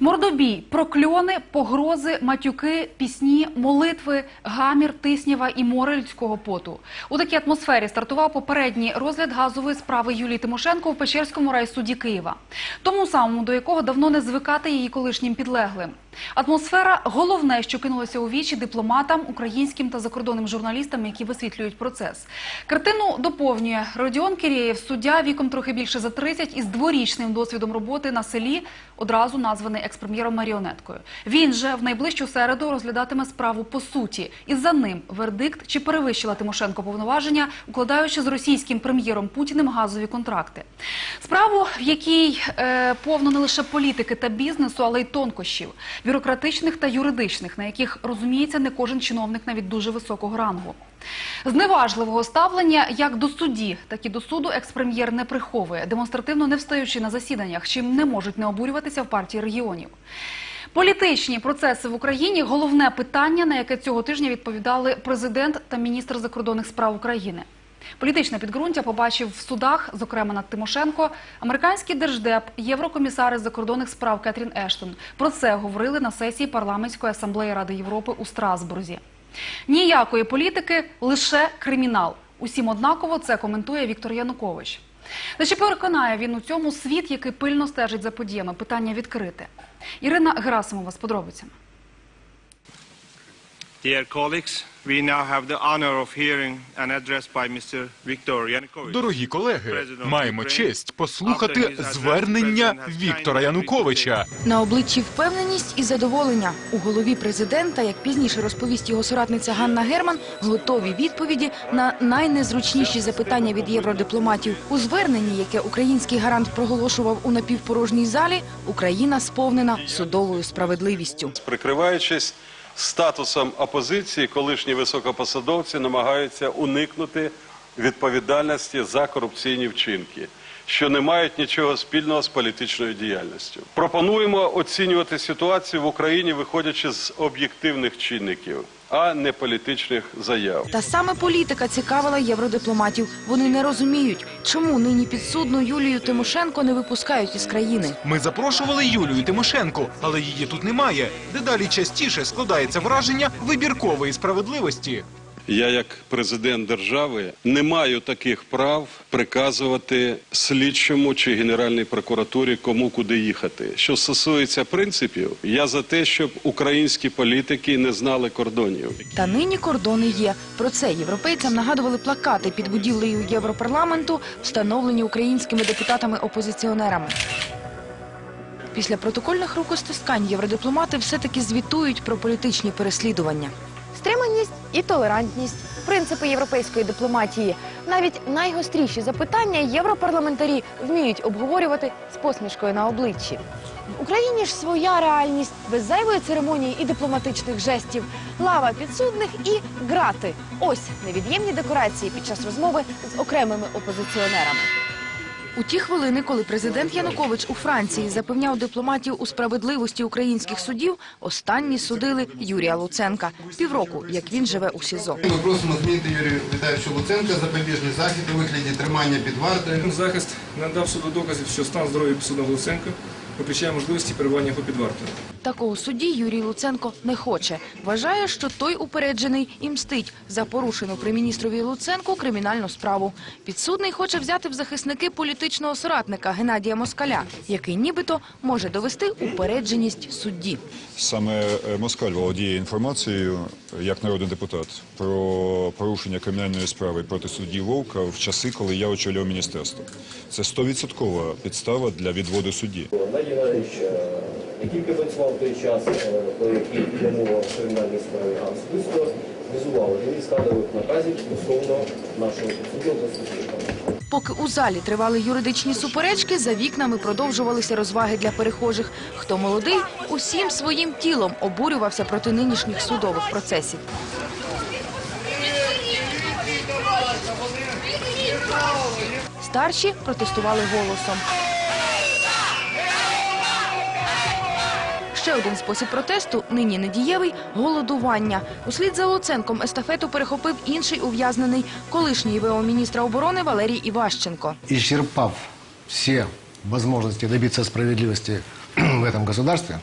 Мордобій, прокльони, погрози, матюки, пісні, молитви, гамір, тиснява і море людського поту. У такій атмосфері стартував попередній розгляд газової справи Юлії Тимошенко в Печерському райсуді Києва. Тому самому, до якого давно не звикати її колишнім підлеглим. Атмосфера – головне, що кинулося у вічі дипломатам, українським та закордонним журналістам, які висвітлюють процес. Картину доповнює Родіон Кірєєв, суддя віком трохи більше за 30 із дворічним досвідом роботи на селі, одразу названий експрем'єром маріонеткою. Він же в найближчу середу розглядатиме справу по суті. І за ним вердикт, чи перевищила Тимошенко повноваження, укладаючи з російським прем'єром Путіним газові контракти. Справу, в якій е, повно не лише політики та бізнесу, але й тонкощів, бюрократичних та юридичних, на яких розуміється не кожен чиновник навіть дуже високого рангу. Зневажливого ставлення як до судді, так і до суду експрем'єр не приховує, демонстративно не встаючи на засіданнях, чим не можуть не обурюватися в партії регіонів. Політичні процеси в Україні головне питання, на яке цього тижня відповідали президент та міністр закордонних справ України. Політичне підґрунтя побачив в судах, зокрема над Тимошенко, американський держдеп, єврокомісар із закордонних справ Кетрін Ештон. Про це говорили на сесії парламентської асамблеї Ради Європи у Страсбурзі. Ніякої політики, лише кримінал. Усім однаково це коментує Віктор Янукович. Та чи переконає він у цьому світ, який пильно стежить за подіями? Питання відкрите. Ірина Герасимова з подробицями. Dear colleagues, we now have the honor of hearing an address by Mr. Viktor Yanukovych. Дорогі колеги, маємо честь послухати звернення Віктора Януковича. На обличчі впевненість і задоволення. У голові президента, як пізніше розповість його соратниця Ганна Герман, готові відповіді на найнезручніші запитання від євродипломатів. У зверненні, яке український гарант проголошував у напівпорожній залі, Україна сповнена судовою справедливістю. Прикриваючись статусом опозиції, колишні високопосадовці намагаються уникнути відповідальності за корупційні вчинки, що не мають нічого спільного з політичною діяльністю. Пропонуємо оцінювати ситуацію в Україні, виходячи з об'єктивних чинників, а не політичних заяв. Та саме політика цікавила євродипломатів. Вони не розуміють, чому нині підсудну Юлію Тимошенко не випускають із країни. Ми запрошували Юлію Тимошенко, але її тут немає. Дедалі частіше складається враження вибіркової справедливості. Я, як президент держави, не маю таких прав приказувати слідчому чи генеральній прокуратурі, кому куди їхати. Що стосується принципів, я за те, щоб українські політики не знали кордонів. Та нині кордони є. Про це європейцям нагадували плакати під будівлею Європарламенту, встановлені українськими депутатами-опозиціонерами. Після протокольних рукостискань євродипломати все-таки звітують про політичні переслідування. І толерантність принципи європейської дипломатії. Навіть найгостріші запитання європарламентарі вміють обговорювати з посмішкою на обличчі. В Україні ж своя реальність без зайвої церемонії і дипломатичних жестів, лава підсудних і грати. Ось невід'ємні декорації під час розмови з окремими опозиціонерами. У ті хвилини, коли президент Янукович у Франції запевняв дипломатів у справедливості українських судів, останні судили Юрія Луценка. Півроку, як він живе у СІЗО. Ми просимо змінити Юрію Віталійовичу Луценка запобіжний захід у вигляді тримання під вартою. Захист надав суду доказів, що стан здоров'я підсудного Луценка виключає можливості перебування його під вартою. Такого судді Юрій Луценко не хоче. Вважає, що той упереджений і мстить за порушену при міністрові Луценку кримінальну справу. Підсудний хоче взяти в захисники політичного соратника Геннадія Москаля, який нібито може довести упередженість судді. Саме е, Москаль володіє інформацією, як народний депутат, про порушення кримінальної справи проти судді Вовка в часи, коли я очолював міністерство. Це стовідсоткова підстава для відводу судді. Е, не тільки працював той час, е, про який йде мова в кримінальній справі, а особисто візував рівні складових наказів стосовно нашого підсудного заступника. Поки у залі тривали юридичні суперечки, за вікнами продовжувалися розваги для перехожих. Хто молодий, усім своїм тілом обурювався проти нинішніх судових процесів. Старші протестували голосом. Один спосіб протесту, нині недієвий – голодування. Услід за Луценком естафету перехопив інший ув'язнений, колишній ВО міністра оборони Валерій Іващенко. исчерпав всі можливості добиться справедливості в этом державі,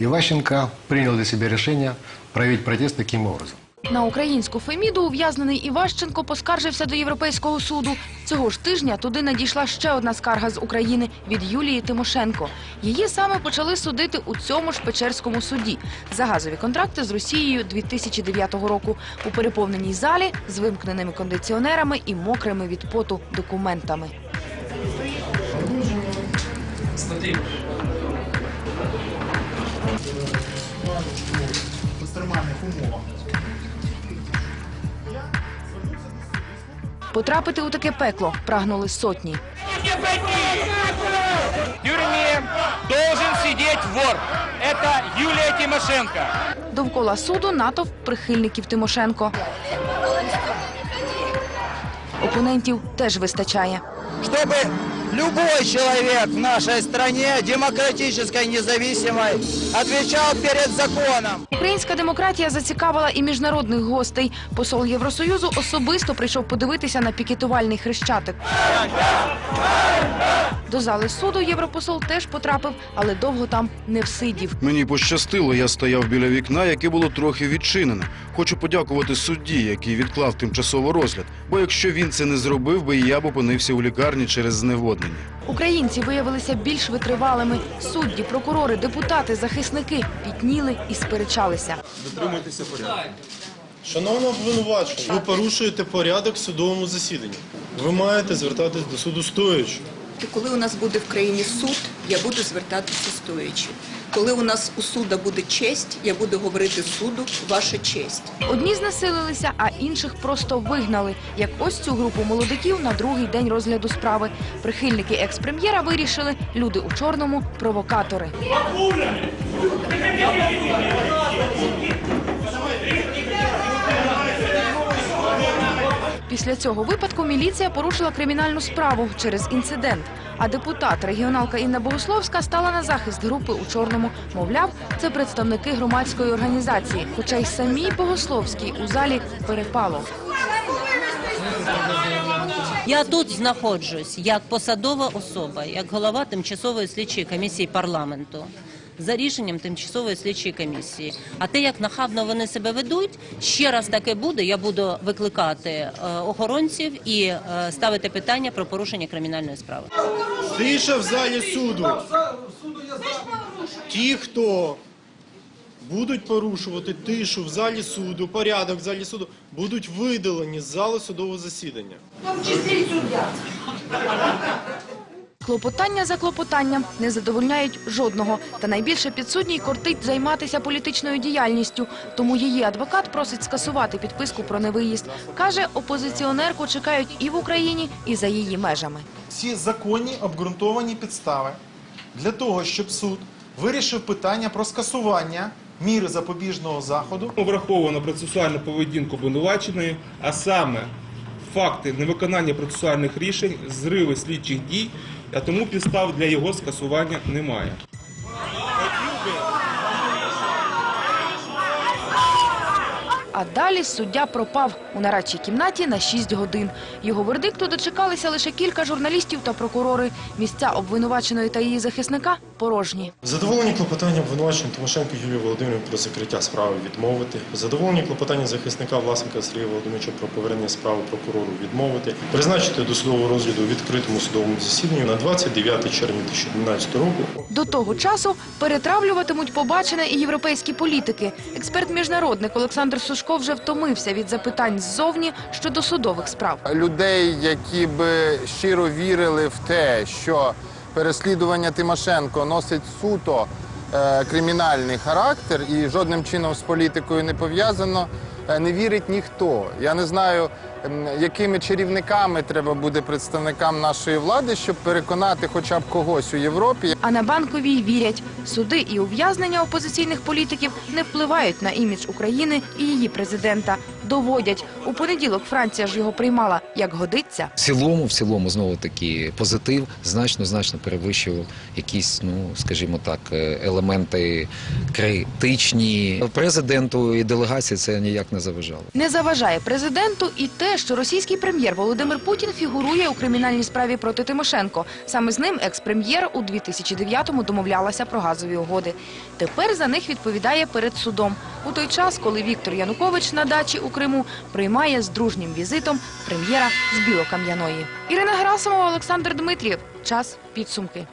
Іващенко прийняв для себе рішення проявить протест таким образом. На українську Феміду ув'язнений Іващенко поскаржився до Європейського суду. Цього ж тижня туди надійшла ще одна скарга з України від Юлії Тимошенко. Її саме почали судити у цьому ж Печерському суді за газові контракти з Росією 2009 року у переповненій залі з вимкненими кондиціонерами і мокрими від поту документами. Потрапити у таке пекло прагнули сотні. В тюрмі должен сидіти вор. Це Юлія Тимошенко. Довкола суду натовп прихильників Тимошенко. Опонентів теж вистачає. Чтобы любой человек в нашей стране, демократической, независимой, отвечал перед законом. Українська демократія зацікавила і міжнародних гостей. Посол Євросоюзу особисто прийшов подивитися на пікетувальний хрещатик. До зали суду європосол теж потрапив, але довго там не всидів. Мені пощастило, я стояв біля вікна, яке було трохи відчинене. Хочу подякувати судді, який відклав тимчасово розгляд. Бо якщо він це не зробив би, я б опинився у лікарні через зневоднення. Українці виявилися більш витривалими. Судді, прокурори, депутати, захисники пітніли і сперечалися. Дотримуйтеся порядку. Шановна обвинувачена, ви порушуєте порядок в судовому засіданні. Ви маєте звертатись до суду стоячи. Коли у нас буде в країні суд, я буду звертатися стоячи. Коли у нас у суда буде честь, я буду говорити суду ваша честь. Одні знесилилися, а інших просто вигнали. Як ось цю групу молодиків на другий день розгляду справи. Прихильники екс-прем'єра вирішили, люди у чорному провокатори. Після цього випадку міліція порушила кримінальну справу через інцидент. А депутат, регіоналка Інна Богословська, стала на захист групи у чорному. Мовляв, це представники громадської організації. Хоча й самій Богословській у залі перепало. Я тут знаходжусь як посадова особа, як голова тимчасової слідчої комісії парламенту. За рішенням тимчасової слідчої комісії. А те, як нахабно вони себе ведуть, ще раз таке буде. Я буду викликати е, охоронців і е, ставити питання про порушення кримінальної справи. Тиша в залі суду. Ті, хто будуть порушувати тишу в залі суду, порядок в залі суду, будуть видалені з залу судового засідання. Клопотання за клопотанням не задовольняють жодного. Та найбільше підсудній кортить займатися політичною діяльністю. Тому її адвокат просить скасувати підписку про невиїзд. Каже, опозиціонерку чекають і в Україні, і за її межами. Ці законні обґрунтовані підстави для того, щоб суд вирішив питання про скасування міри запобіжного заходу. Враховано процесуальну поведінку обвинуваченої, а саме факти невиконання процесуальних рішень, зриви слідчих дій, а тому підстав для його скасування немає. А далі суддя пропав у нарадчій кімнаті на 6 годин. Його вердикту дочекалися лише кілька журналістів та прокурори. Місця обвинуваченої та її захисника порожні. Задоволені клопотання обвинувачення Тимошенко Юлії Володимирівни про закриття справи відмовити. Задоволені клопотання захисника Власенка Сергія Володимировича про повернення справи прокурору відмовити. Призначити до судового розгляду відкритому судовому засіданні на 29 червня 2012 року. До того часу перетравлюватимуть побачене і європейські політики. Експерт-міжнародник Олександр Сушко вже втомився від запитань ззовні щодо судових справ. людей, які би щиро вірили в те, що переслідування Тимошенко носить суто е, кримінальний характер і жодним чином з політикою не пов'язано, не вірить ніхто. Я не знаю, якими чарівниками треба буде представникам нашої влади, щоб переконати хоча б когось у Європі. А на банковій вірять, суди і ув'язнення опозиційних політиків не впливають на імідж України і її президента. Доводять, У понеділок Франція ж його приймала як годиться. В цілому, в цілому, знову таки, позитив значно значно перевищував якісь, ну скажімо так, е, елементи критичні. Президенту і делегації це ніяк не заважало. Не заважає президенту і те, що російський прем'єр Володимир Путін фігурує у кримінальній справі проти Тимошенко. Саме з ним екс-прем'єр у 2009-му домовлялася про газові угоди. Тепер за них відповідає перед судом. У той час, коли Віктор Янукович на дачі у Криму приймає з дружнім візитом прем'єра з Білокам'яної. Ірина Герасимова, Олександр Дмитрієв. Час підсумки.